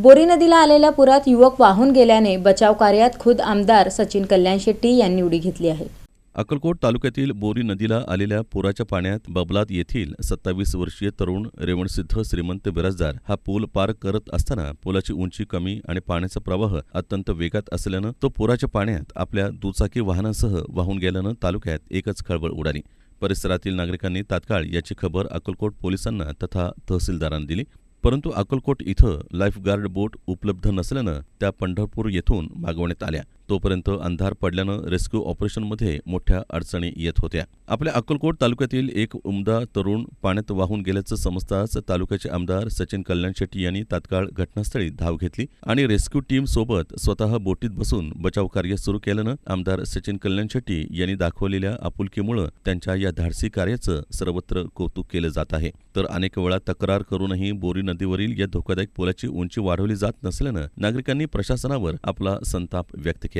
बोरी नदीला आलेल्या पुरात युवक वाहून गेल्याने बचाव कार्यात खुद आमदार सचिन कल्याण शेट्टी यांनी उडी घेतली आहे. अक्कलकोट तालुक्यातील बोरी नदीला आलेल्या पुराच्या पाण्यात बबलात येथील सत्तावीस वर्षीय तरुण रेवणसिद्ध श्रीमंत बिराजदार हा पूल पार करत असताना पुलाची उंची कमी आणि पाण्याचा प्रवाह अत्यंत वेगात असल्यानं तो पुराच्या पाण्यात आपल्या दुचाकी वाहनासह वाहून गेल्यानं तालुक्यात एकच खळबळ उडाली. परिसरातील नागरिकांनी तात्काळ याची खबर अक्कलकोट पोलिसांना तथा तहसीलदारांना दिली. परंतु अक्कलकोट इथं लाईफगार्ड बोट उपलब्ध नसल्यानं त्या पंढरपूर येथून मागवण्यात आल्या. तोपर्यंत अंधार पडल्यानं रेस्क्यू ऑपरेशनमध्ये मोठ्या अडचणी येत होत्या. आपल्या अक्कलकोट तालुक्यातील एक उमदा तरुण पाण्यात वाहून गेल्याचं समजताच तालुक्याचे आमदार सचिन कल्याण शेट्टी यांनी तात्काळ घटनास्थळी धाव घेतली आणि रेस्क्यू टीम सोबत स्वतः बोटीत बसून बचाव कार्य सुरू केल्यानं आमदार सचिन कल्याण शेट्टी यांनी दाखवलेल्या आपुलकीमुळे त्यांच्या या धाडसी कार्याचं सर्वत्र कौतुक केलं जात आहे. तर अनेक वेळा तक्रार करूनही बोरी नदीवरील या धोकादायक पुलाची उंची वाढवली जात नसल्यानं नागरिकांनी प्रशासनावर आपला संताप व्यक्त केला.